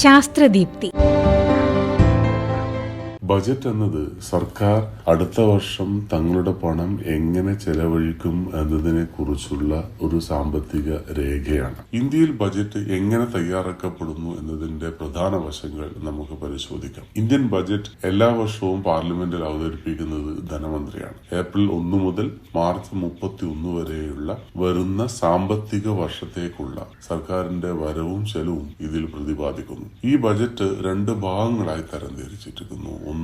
ശാസ്ത്രദീപ്തി. Budget എന്നത് സർക്കാർ അടുത്ത വർഷം തങ്ങളുടെ പണം എങ്ങനെ ചെലവഴിക്കും എന്നതിനെ കുറിച്ചുള്ള ഒരു സാമ്പത്തിക രേഖയാണ്. ഇന്ത്യയിൽ ബജറ്റ് എങ്ങനെ തയ്യാറാക്കപ്പെടുന്നു എന്നതിന്റെ പ്രധാന വശങ്ങൾ നമുക്ക് പരിശോധിക്കാം. ഇന്ത്യൻ ബജറ്റ് എല്ലാ വർഷവും പാർലമെന്റിൽ അവതരിപ്പിക്കുന്നത് ധനമന്ത്രിയാണ്. ഏപ്രിൽ ഒന്ന് മുതൽ മാർച്ച് മുപ്പത്തി ഒന്ന് വരെയുള്ള വരുന്ന സാമ്പത്തിക വർഷത്തേക്കുള്ള സർക്കാരിന്റെ വരവും ചെലവും ഇതിൽ പ്രതിപാദിക്കുന്നു. ഈ ബജറ്റ് രണ്ട് ഭാഗങ്ങളായി തരംതിരിച്ചിരിക്കുന്നു. ഒന്ന്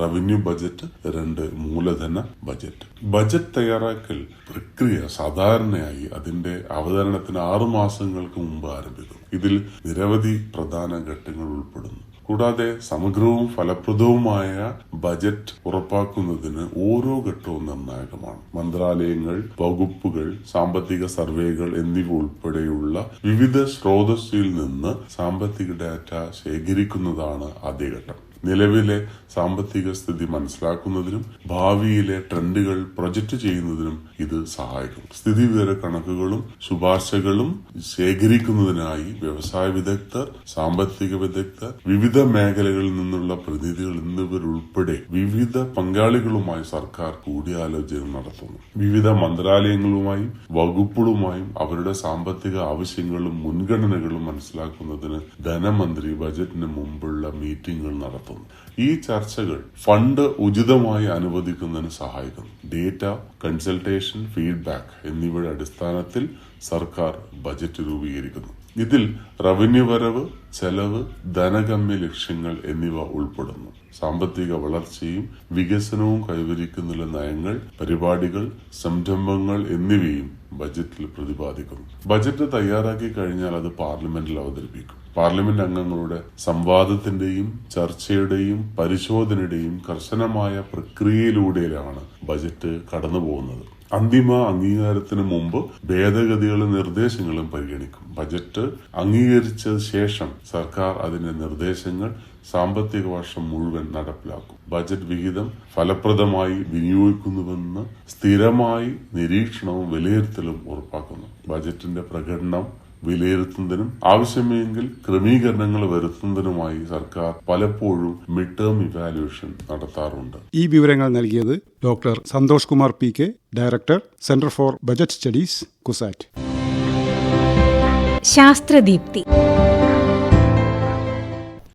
റവന്യൂ ബജറ്റ് രണ്ട് മൂലധന ബജറ്റ് ബജറ്റ് തയ്യാറാക്കൽ പ്രക്രിയ സാധാരണയായി അതിന്റെ അവതരണത്തിന് ആറു മാസങ്ങൾക്ക് മുമ്പ് ആരംഭിക്കും. ഇതിൽ നിരവധി പ്രധാന ഘട്ടങ്ങൾ ഉൾപ്പെടുന്നു. കൂടാതെ സമഗ്രവും ഫലപ്രദവുമായ ബജറ്റ് ഉറപ്പാക്കുന്നതിന് ഓരോ ഘട്ടവും നിർണായകമാണ്. മന്ത്രാലയങ്ങൾ വകുപ്പുകൾ സാമ്പത്തിക സർവേകൾ എന്നിവ ഉൾപ്പെടെയുള്ള വിവിധ സ്രോതസ്സിൽ നിന്ന് സാമ്പത്തിക ഡാറ്റ ശേഖരിക്കുന്നതാണ് ആദ്യഘട്ടം നിലവിലെ സാമ്പത്തിക സ്ഥിതി മനസ്സിലാക്കുന്നതിനും ഭാവിയിലെ ട്രെൻഡുകൾ പ്രൊജക്ട് ചെയ്യുന്നതിനും ഇത് സഹായിക്കും. സ്ഥിതിവിവര കണക്കുകളും ശുപാർശകളും ശേഖരിക്കുന്നതിനായി വ്യവസായ വിദഗ്ധർ സാമ്പത്തിക വിദഗ്ധർ വിവിധ മേഖലകളിൽ നിന്നുള്ള പ്രതിനിധികൾ എന്നിവരുൾപ്പെടെ വിവിധ പങ്കാളികളുമായി സർക്കാർ കൂടിയാലോചന നടത്തുന്നു. വിവിധ മന്ത്രാലയങ്ങളുമായും വകുപ്പുകളുമായും അവരുടെ സാമ്പത്തിക ആവശ്യങ്ങളും മുൻഗണനകളും മനസ്സിലാക്കുന്നതിന് ധനമന്ത്രി ബജറ്റിന് മുമ്പുള്ള മീറ്റിംഗുകൾ നടത്തുന്നു ഈ ചർച്ചകൾ ഫണ്ട് ഉചിതമായി അനുവദിക്കുന്നതിന് സഹായിക്കുന്നു ഡേറ്റ കൺസൾട്ടേഷൻ ഫീഡ്ബാക്ക് എന്നിവയുടെ അടിസ്ഥാനത്തിൽ സർക്കാർ ബജറ്റ് രൂപീകരിക്കുന്നു. ഇതിൽ റവന്യൂ വരവ് ചെലവ് ധനഗമ്യ ലക്ഷ്യങ്ങൾ എന്നിവ ഉൾപ്പെടുന്നു. സാമ്പത്തിക വളർച്ചയും വികസനവും കൈവരിക്കുന്നതിലെ നയങ്ങൾ പരിപാടികൾ സംരംഭങ്ങൾ എന്നിവയും ബജറ്റിൽ പ്രതിപാദിക്കുന്നു. ബജറ്റ് തയ്യാറാക്കി കഴിഞ്ഞാൽ അത് പാർലമെന്റിൽ അവതരിപ്പിക്കും. പാർലമെന്റ് അംഗങ്ങളുടെ സംവാദത്തിന്റെയും ചർച്ചയുടെയും പരിശോധനയുടെയും കർശനമായ പ്രക്രിയയിലൂടെയാണ് ബജറ്റ് കടന്നുപോകുന്നത്. അന്തിമ അംഗീകാരത്തിന് മുമ്പ് ഭേദഗതികളും നിർദ്ദേശങ്ങളും പരിഗണിക്കും. ബജറ്റ് അംഗീകരിച്ച ശേഷം സർക്കാർ അതിന്റെ നിർദ്ദേശങ്ങൾ സാമ്പത്തിക വർഷം മുഴുവൻ നടപ്പിലാക്കും. ബജറ്റ് വിഹിതം ഫലപ്രദമായി വിനിയോഗിക്കുന്നുവെന്ന് സ്ഥിരമായി നിരീക്ഷണവും വിലയിരുത്തലും ഉറപ്പാക്കുന്നു. ബജറ്റിന്റെ പ്രകടനം വിലയിരുത്തുന്നതിനും ആവശ്യമെങ്കിൽ ക്രമീകരണങ്ങൾ വരുത്തുന്നതിനുമായി സർക്കാർ പലപ്പോഴും മിഡ് ടേം ഇവാലുവേഷൻ നടത്താറുണ്ട്. ഈ വിവരങ്ങൾ നൽകിയത് doctor Santhosh Kumar P K director centre for budget studies CUSAT. ശാസ്ത്രദീപ്തി.